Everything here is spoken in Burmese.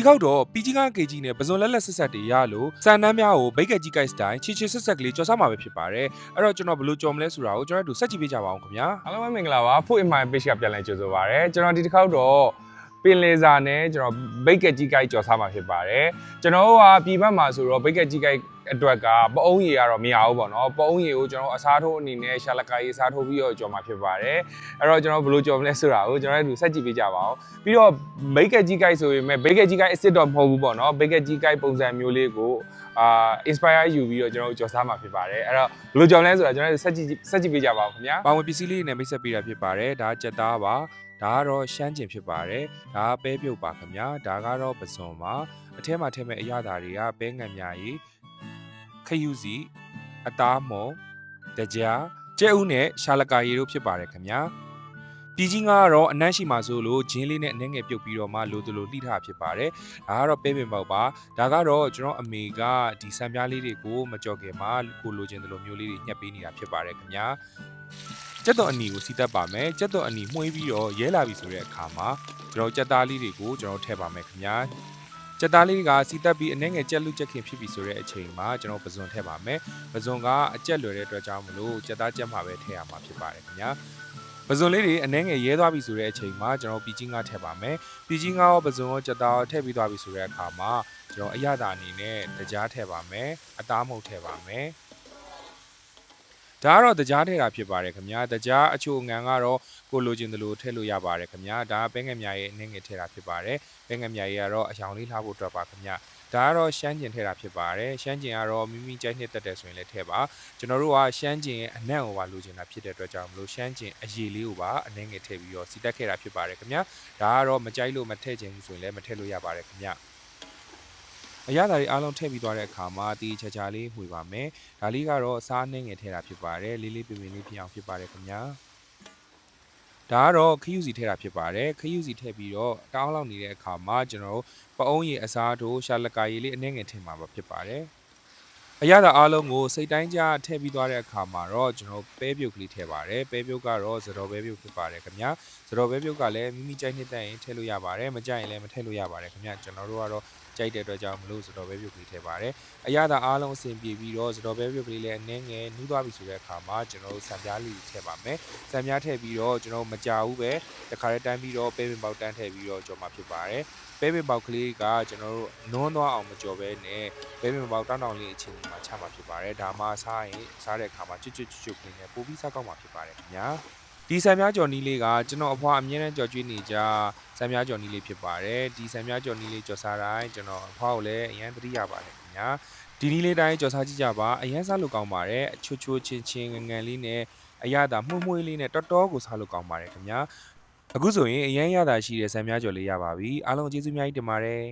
ဒီခောက်တော့ပီကြီးကကေကြီးနဲ့ပဇွန်လက်လက်ဆက်ဆက်တွေရလို့စံနှမ်းများကိုဘိတ်ကက်ကြီးကိုက်စတိုင်းချီချီဆက်ဆက်ကလေးကြော်စားမှာပဲဖြစ်ပါတယ်အဲ့တော့ကျွန်တော်ဘယ်လိုကြော်မလဲဆိုတာကိုကျွန်တော်တို့စက်ကြည့်ပေးကြပါအောင်ခင်ဗျာအားလုံးပဲမင်္ဂလာပါ Food in my page ကပြန်လည်ကြိုဆိုပါရစေကျွန်တော်ဒီတစ်ခေါက်တော့ပင်လေစာနဲ့ကျွန်တော်ဘိတ်ကက်ကြီးကိုက်ကြော်စားမှာဖြစ်ပါတယ်ကျွန်တော်တို့ကပြည်ဘက်မှာဆိုတော့ဘိတ်ကက်ကြီးကိုက် အတွက်ကပအုံးရီကတော့မရဘူးပေါ့နော်ပအုံးရီကိုကျွန်တော်အစားထိုးအနေနဲ့ရှာလကာရီအစားထိုးပြီးတော့ကြော်မှာဖြစ်ပါတယ်အဲ့တော့ကျွန်တော်ဘယ်လိုကြော်မလဲဆိုတာကိုကျွန်တော်တို့ဆက်ကြည့်ပေးကြပါအောင်ပြီးတော့ဘိတ်ကက်ကြီးကိုက်ဆိုရင်မဲ့ဘိတ်ကက်ကြီးကိုက်အစ်စ်တော့မဟုတ်ဘူးပေါ့နော်ဘိတ်ကက်ကြီးကိုက်ပုံစံမျိုးလေးကိုအာ inspire ယူပြီးတော့ကျွန်တော်တို့ကြော်စားမှာဖြစ်ပါတယ်အဲ့တော့ဘယ်လိုကြော်မလဲဆိုတာကျွန်တော်တို့ဆက်ကြည့်ဆက်ကြည့်ပေးကြပါဦးခင်ဗျာပါဝင်ပစ္စည်းလေးတွေနဲ့မိတ်ဆက်ပေးတာဖြစ်ပါတယ်ဒါကကြက်သားပါဒါကတော့ရှမ်းကျင်ဖြစ်ပါတယ်ဒါကပဲပြုတ်ပါခင်ဗျာဒါကတော့ပဇွန်ပါအထဲမှာထည့်မဲ့အရသာတွေကပဲငံမြရီ ခယူစီအသားမုံတကြားကျဲဥနဲ့ရှာလကာရီတို့ဖြစ်ပါတယ်ခင်ဗျာပြည်ကြီးကတော့အနမ်းရှိမှဆိုလို့ဂျင်းလေးနဲ့အနှဲငယ်ပြုတ်ပြီးတော့မှလိုတလိုလှိထားဖြစ်ပါတယ်ဒါကတော့ပဲပင်ပေါက်ပါဒါကတော့ကျွန်တော်အမေကဒီဆံပြားလေးတွေကိုမကြော်ခင်မှာကိုလိုချင်တယ်လို့မျိုးလေးတွေညှက်ပေးနေတာဖြစ်ပါတယ်ခင်ဗျာကြက်တော်အနီကိုစီတက်ပါမယ်ကြက်တော်အနီမှုှေးပြီးတော့ရဲလာပြီဆိုတဲ့အခါမှာကျွန်တော်ကြက်သားလေးတွေကိုကျွန်တော်ထည့်ပါမယ်ခင်ဗျာ ကြက်သားလေးကစီတက်ပြီးအနှဲငယ်ကြက်လူကြက်ခင်ဖြစ်ပြီဆိုတဲ့အချိန်မှာကျွန်တော်ပဇွန်ထည့်ပါမယ်ပဇွန်ကအကြက်လွယ်တဲ့အတွက်ကြောင့်မလို့ကြက်သားကြက်မှာပဲထည့်ရမှာဖြစ်ပါတယ်ခင်ဗျာပဇွန်လေးတွေအနှဲငယ်ရဲသွားပြီဆိုတဲ့အချိန်မှာကျွန်တော်ပြည်ချင်းကထည့်ပါမယ်ပြည်ချင်းကရောပဇွန်ရောကြက်သားရောထည့်ပြီးသွားပြီဆိုတဲ့အခါမှာကျွန်တော်အရသာအနေနဲ့တကြားထည့်ပါမယ်အသားမုတ်ထည့်ပါမယ် ဒါကတော့တကြားထဲတာဖြစ်ပါတယ်ခင်ဗျာတကြားအချိုအငံကတော့ကိုလိုချင်တယ်လို့ထည့်လို့ရပါတယ်ခင်ဗျာဒါကပဲငယ်မြရဲ့အနှင်းငယ်ထဲတာဖြစ်ပါတယ်ပဲငယ်မြရဲ့ကတော့အယောင်လေးလှဖို့အတွက်ပါခင်ဗျာဒါကတော့ရှမ်းကျင်ထဲတာဖြစ်ပါတယ်ရှမ်းကျင်ကတော့မိမိကြိုက်နှစ်သက်တယ်ဆိုရင်လည်းထည့်ပါကျွန်တော်တို့ကရှမ်းကျင်ရဲ့အနံ့ကိုပါလိုချင်တာဖြစ်တဲ့အတွက်ကြောင့်မလို့ရှမ်းကျင်အရည်လေးကိုပါအနှင်းငယ်ထည့်ပြီးတော့စီတက်ခဲ့တာဖြစ်ပါတယ်ခင်ဗျာဒါကတော့မကြိုက်လို့မထည့်ချင်ဘူးဆိုရင်လည်းမထည့်လို့ရပါတယ်ခင်ဗျာ အရသာတွေအားလုံးထည့်ပြီးသွားတဲ့အခါမှာတီချာချာလေးမှွေပါမယ်။ဒါလေးကတော့အစားနှင်းငယ်ထည့်တာဖြစ်ပါတယ်။လေးလေးပင်ပင်လေးဖြစ်အောင်ဖြစ်ပါတယ်ခင်ဗျာ။ဒါကတော့ခရူစီထည့်တာဖြစ်ပါတယ်။ခရူစီထည့်ပြီးတော့တောင်းလောက်နေတဲ့အခါမှာကျွန်တော်တို့ပအုံးရည်အစားတို့ရှာလကာရည်လေးအနှင်းငယ်ထည့်မှာပါဖြစ်ပါတယ်။ အရသာအားလုံးကိုစိတ်တိုင်းကြထည့်ပြီးသွားတဲ့အခါမှာတော့ကျွန်တော်ပဲပြုတ်ကလေးထည့်ပါတယ်။ပဲပြုတ်ကတော့ဇတော်ပဲပြုတ်ဖြစ်ပါတယ်ခင်ဗျာ။ဇတော်ပဲပြုတ်ကလည်းမိမိကြိုက်နှစ်သက်ရင်ထည့်လို့ရပါတယ်။မကြိုက်ရင်လည်းမထည့်လို့ရပါတယ်ခင်ဗျာ။ကျွန်တော်တို့ကတော့ကြိုက်တဲ့အတွက်ကြောင့်မလို့စတော်ပဲပြုတ်ကလေးထည့်ပါတယ်။အရသာအားလုံးအဆင်ပြေပြီးတော့စတော်ပဲပြုတ်ကလေးလည်းအနှင်းငယ်နှူးသွားပြီဆိုတဲ့အခါမှာကျွန်တော်တို့ဆံပြားလေးထည့်ပါမယ်။ဆံပြားထည့်ပြီးတော့ကျွန်တော်မကြာဘူးပဲတခါတည်းတန်းပြီးတော့ပဲပင်ပေါက်တန်းထည့်ပြီးတော့ကြော်မှာဖြစ်ပါတယ်။ပဲပင်ပေါက်ကလေးကကျွန်တော်တို့နွန်းသွားအောင်မကြော်ပဲနဲ့ပဲပင်ပေါက်တောင်းတောင်းလေးအချိန်မှာချမှာဖြစ်ပါတယ်။ဒါမှစားရင်စားတဲ့အခါမှာချွတ်ချွတ်ချွတ်ချွတ်ကလေးနဲ့ပိုပြီးစားကောင်းမှာဖြစ်ပါတယ်ခင်ဗျာ။ဒီဆံပြားကြော်နီးလေးကကျွန်တော်အဖွားအမြဲတမ်းကြော်ကျွေးနေကြဆံပြားကြော်နီးလေးဖြစ်ပါတယ်ဒီဆံပြားကြော်နီးလေးကြော်စားတိုင်းကျွန်တော်အဖွားကိုလည်းအရန်သတိရပါတယ်ခင်ဗျာဒီနီးလေးတိုင်းကြော်စားကြည့်ကြပါအရန်စားလို့ကောင်းပါတယ်အချိုချိုချင်းချင်းငငန်လေးနဲ့အရသာမှု့မှု့လေးနဲ့တော်တော်ကိုစားလို့ကောင်းပါတယ်ခင်ဗျာ အခုဆိုရင်အရန်ရတာရှိတဲ့ဆံပြားကြော်လေးရပါပြီအားလုံးကျေးဇူးအများကြီးတင်ပါတယ်